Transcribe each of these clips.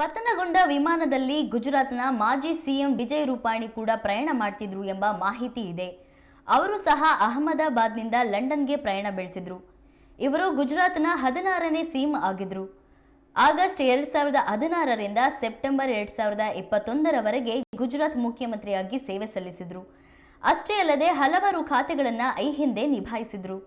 ಪತನಗೊಂಡ ವಿಮಾನದಲ್ಲಿ ಗುಜರಾತ್ನ ಮಾಜಿ ಸಿಎಂ ವಿಜಯ್ ರೂಪಾಣಿ ಕೂಡ ಪ್ರಯಾಣ ಮಾಡ್ತಿದ್ರು ಎಂಬ ಮಾಹಿತಿ ಇದೆ. ಅವರು ಸಹ ಅಹಮದಾಬಾದ್ನಿಂದ ಲಂಡನ್ಗೆ ಪ್ರಯಾಣ ಬೆಳೆಸಿದ್ರು. ಇವರು ಗುಜರಾತ್ನ ಹದಿನಾರನೇ ಸಿಎಂ ಆಗಿದ್ರು. ಆಗಸ್ಟ್ ಎರಡ್ ಸಾವಿರದ ಹದಿನಾರರಿಂದ ಸೆಪ್ಟೆಂಬರ್ ಎರಡ್ ಸಾವಿರದ ಇಪ್ಪತ್ತೊಂದರವರೆಗೆ ಗುಜರಾತ್ ಮುಖ್ಯಮಂತ್ರಿಯಾಗಿ ಸೇವೆ ಸಲ್ಲಿಸಿದ್ರು. ಅಷ್ಟೇ ಅಲ್ಲದೆ ಹಲವಾರು ಖಾತೆಗಳನ್ನು ಈ ಹಿಂದೆ ನಿಭಾಯಿಸಿದ್ರು.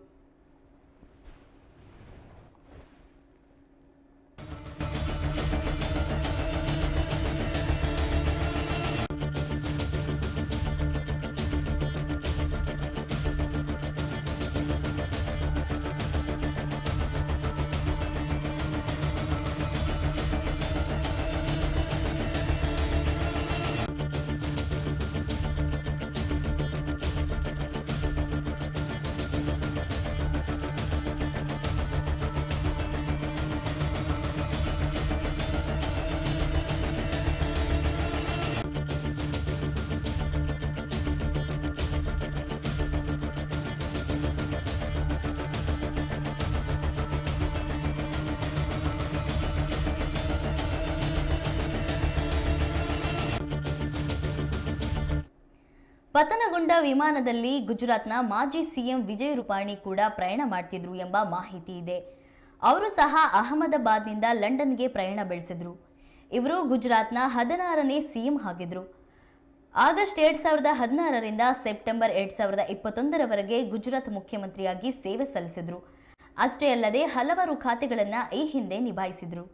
ಪತನಗೊಂಡ ವಿಮಾನದಲ್ಲಿ ಗುಜರಾತ್ನ ಮಾಜಿ ಸಿಎಂ ವಿಜಯ್ ರೂಪಾಣಿ ಕೂಡ ಪ್ರಯಾಣ ಮಾಡ್ತಿದ್ರು ಎಂಬ ಮಾಹಿತಿ ಇದೆ. ಅವರು ಸಹ ಅಹಮದಾಬಾದ್ನಿಂದ ಲಂಡನ್ಗೆ ಪ್ರಯಾಣ ಬೆಳೆಸಿದ್ರು. ಇವರು ಗುಜರಾತ್ನ ಹದಿನಾರನೇ ಸಿಎಂ ಆಗಿದ್ರು. ಆಗಸ್ಟ್ ಎರಡ್ ಸಾವಿರದ ಹದಿನಾರರಿಂದ ಸೆಪ್ಟೆಂಬರ್ ಎರಡ್ ಸಾವಿರದ ಇಪ್ಪತ್ತೊಂದರವರೆಗೆ ಗುಜರಾತ್ ಮುಖ್ಯಮಂತ್ರಿಯಾಗಿ ಸೇವೆ ಸಲ್ಲಿಸಿದ್ರು. ಅಷ್ಟೇ ಅಲ್ಲದೆ ಹಲವಾರು ಖಾತೆಗಳನ್ನು ಈ ಹಿಂದೆ ನಿಭಾಯಿಸಿದ್ರು.